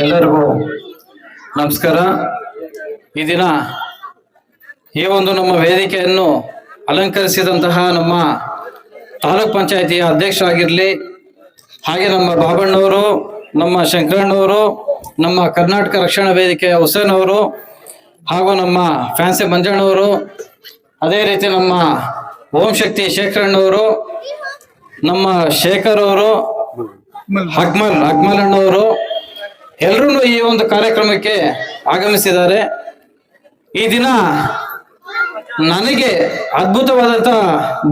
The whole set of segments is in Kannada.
ಎಲ್ಲರಿಗೂ ನಮಸ್ಕಾರ. ಈ ದಿನ ಈ ಒಂದು ನಮ್ಮ ವೇದಿಕೆಯನ್ನು ಅಲಂಕರಿಸಿದಂತಹ ನಮ್ಮ ತಾಲೂಕ್ ಪಂಚಾಯತಿಯ ಅಧ್ಯಕ್ಷರಾಗಿರಲಿ, ಹಾಗೆ ನಮ್ಮ ಬಾಬಣ್ಣವರು, ನಮ್ಮ ಶಂಕರಣ್ಣವರು, ನಮ್ಮ ಕರ್ನಾಟಕ ರಕ್ಷಣಾ ವೇದಿಕೆಯ ಹುಸೇನ್ ಅವರು ಹಾಗೂ ನಮ್ಮ ಫ್ಯಾನ್ಸಿ ಮಂಜಣ್ಣವರು, ಅದೇ ರೀತಿ ನಮ್ಮ ಓಂ ಶಕ್ತಿ ಶೇಖರಣ್ಣವರು, ನಮ್ಮ ಶೇಖರ್ ಅವರು ಅಕ್ಮಲ್ ಅಕ್ಮಲ್ ಅಣ್ಣವರು ಎಲ್ಲರೂ ಈ ಒಂದು ಕಾರ್ಯಕ್ರಮಕ್ಕೆ ಆಗಮಿಸಿದ್ದಾರೆ. ಈ ದಿನ ನನಗೆ ಅದ್ಭುತವಾದಂತ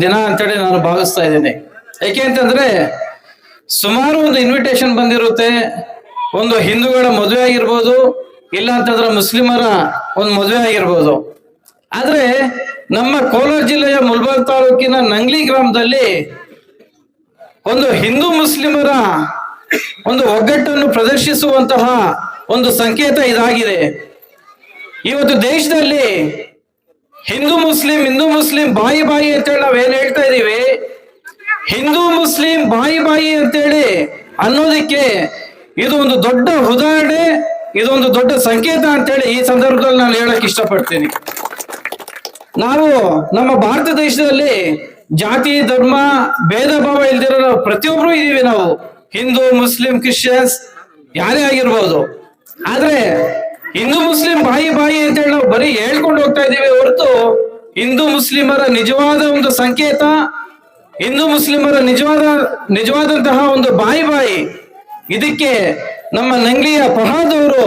ದಿನ ಅಂತೇಳಿ ನಾನು ಭಾವಿಸ್ತಾ ಇದ್ದೀನಿ. ಯಾಕೆ ಅಂತಂದ್ರೆ ಸುಮಾರು ಒಂದು ಇನ್ವಿಟೇಷನ್ ಬಂದಿರುತ್ತೆ. ಒಂದು ಹಿಂದೂಗಳ ಮದುವೆ ಆಗಿರ್ಬೋದು, ಇಲ್ಲ ಅಂತಂದ್ರೆ ಮುಸ್ಲಿಮರ ಒಂದು ಮದುವೆ ಆಗಿರ್ಬೋದು. ಆದ್ರೆ ನಮ್ಮ ಕೋಲಾರ ಜಿಲ್ಲೆಯ ಮುಲ್ಬಾಗ್ ತಾಲೂಕಿನ ನಂಗ್ಲಿ ಗ್ರಾಮದಲ್ಲಿ ಒಂದು ಹಿಂದೂ ಮುಸ್ಲಿಮರ ಒಂದು ಒಗ್ಗಟ್ಟನ್ನು ಪ್ರದರ್ಶಿಸುವಂತಹ ಒಂದು ಸಂಕೇತ ಇದಾಗಿದೆ. ಇವತ್ತು ದೇಶದಲ್ಲಿ ಹಿಂದೂ ಮುಸ್ಲಿಂ ಹಿಂದೂ ಮುಸ್ಲಿಂ ಬಾಯಿ ಬಾಯಿ ಅಂತೇಳಿ ನಾವೇನ್ ಹೇಳ್ತಾ ಇದೀವಿ ಹಿಂದೂ ಮುಸ್ಲಿಂ ಬಾಯಿ ಬಾಯಿ ಅಂತೇಳಿ ಅನ್ನೋದಕ್ಕೆ ಇದು ಒಂದು ದೊಡ್ಡ ಉದಾಹರಣೆ, ಇದೊಂದು ದೊಡ್ಡ ಸಂಕೇತ ಅಂತೇಳಿ ಈ ಸಂದರ್ಭದಲ್ಲಿ ನಾನು ಹೇಳಕ್ ಇಷ್ಟಪಡ್ತೀನಿ. ನಾವು ನಮ್ಮ ಭಾರತ ದೇಶದಲ್ಲಿ ಜಾತಿ, ಧರ್ಮ, ಭೇದ ಭಾವ ಇಲ್ದಿರೋ ಪ್ರತಿಯೊಬ್ರು ಇದೀವಿ ನಾವು. ಹಿಂದೂ, ಮುಸ್ಲಿಂ, ಕ್ರಿಶ್ಚಿಯನ್ಸ್ ಯಾರೇ ಆಗಿರ್ಬೋದು. ಆದ್ರೆ ಹಿಂದೂ, ಮುಸ್ಲಿಂ ಬಾಯಿ ಬಾಯಿ ಅಂತೇಳಿ ನಾವು ಬರೀ ಹೇಳ್ಕೊಂಡು ಹೋಗ್ತಾ ಇದ್ದೀವಿ ಹೊರತು ಹಿಂದೂ, ಮುಸ್ಲಿಮರ ನಿಜವಾದ ಒಂದು ಸಂಕೇತ, ಹಿಂದೂ, ಮುಸ್ಲಿಮರ ನಿಜವಾದ, ನಿಜವಾದಂತಹ ಒಂದು ಬಾಯಿ ಬಾಯಿ. ಇದಕ್ಕೆ ನಮ್ಮ ನಂಗ್ಲಿಯ ಪ್ರಹಾದವರು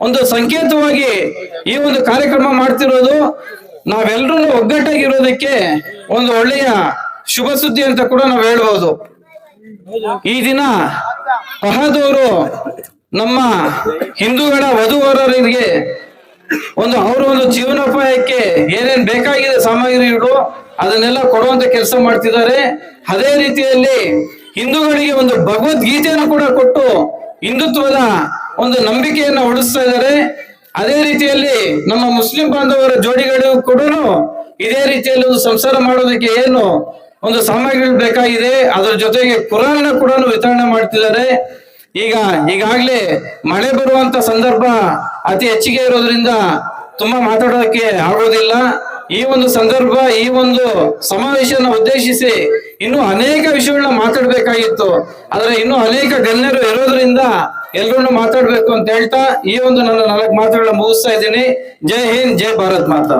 ಒಂದು ಸಂಕೇತವಾಗಿ ಈ ಒಂದು ಕಾರ್ಯಕ್ರಮ ಮಾಡ್ತಿರೋದು. ನಾವೆಲ್ಲರೂ ಒಗ್ಗಟ್ಟಾಗಿರೋದಕ್ಕೆ ಒಂದು ಒಳ್ಳೆಯ ಶುಭ ಸುದ್ದಿ ಅಂತ ಕೂಡ ನಾವು ಹೇಳ್ಬೋದು. ಈ ದಿನ ಬಹದೂರು ನಮ್ಮ ಹಿಂದೂಗಳ ವಧುವರರಿಗೆ ಒಂದು ಅವರ ಒಂದು ಜೀವನೋಪಾಯಕ್ಕೆ ಏನೇನ್ ಬೇಕಾಗಿದೆ ಸಾಮಗ್ರಿಗಳು ಅದನ್ನೆಲ್ಲ ಕೊಡುವಂತ ಕೆಲಸ ಮಾಡ್ತಿದ್ದಾರೆ. ಅದೇ ರೀತಿಯಲ್ಲಿ ಹಿಂದೂಗಳಿಗೆ ಒಂದು ಭಗವದ್ಗೀತೆಯನ್ನು ಕೂಡ ಕೊಟ್ಟು ಹಿಂದುತ್ವದ ಒಂದು ನಂಬಿಕೆಯನ್ನು ಉಳಿಸ್ತಾ ಇದ್ದಾರೆ. ಅದೇ ರೀತಿಯಲ್ಲಿ ನಮ್ಮ ಮುಸ್ಲಿಂ ಬಾಂಧವರ ಜೋಡಿಗಳು ಕೂಡ ಇದೇ ರೀತಿಯಲ್ಲಿ ಒಂದು ಸಂಸಾರ ಮಾಡೋದಕ್ಕೆ ಏನು ಒಂದು ಸಾಮಗ್ರಿಗಳು ಬೇಕಾಗಿದೆ. ಅದರ ಜೊತೆಗೆ ಕುರಾನ್ ಕೂಡ ವಿತರಣೆ ಮಾಡ್ತಿದ್ದಾರೆ. ಈಗ, ಈಗಾಗ್ಲೇ ಮಳೆ ಬರುವಂತ ಸಂದರ್ಭ ಅತಿ ಹೆಚ್ಚಿಗೆ ಇರೋದ್ರಿಂದ ತುಂಬಾ ಮಾತಾಡೋದಕ್ಕೆ ಆಗೋದಿಲ್ಲ. ಈ ಒಂದು ಸಂದರ್ಭ, ಈ ಒಂದು ಸಮಾವೇಶನ ಉದ್ದೇಶಿಸಿ ಇನ್ನು ಅನೇಕ ವಿಷಯಗಳನ್ನ ಮಾತಾಡ್ಬೇಕಾಗಿತ್ತು. ಆದ್ರೆ ಇನ್ನು ಅನೇಕ ಗಣ್ಯರು ಇರೋದ್ರಿಂದ ಎಲ್ಲರನ್ನು ಮಾತಾಡ್ಬೇಕು ಅಂತ ಹೇಳ್ತಾ ಈ ಒಂದು ನನ್ನ ನಾಲ್ಕು ಮಾತುಗಳನ್ನ ಮುಗಿಸ್ತಾ ಇದ್ದೀನಿ. ಜೈ ಹಿಂದ್, ಜೈ ಭಾರತ್ ಮಾತಾ.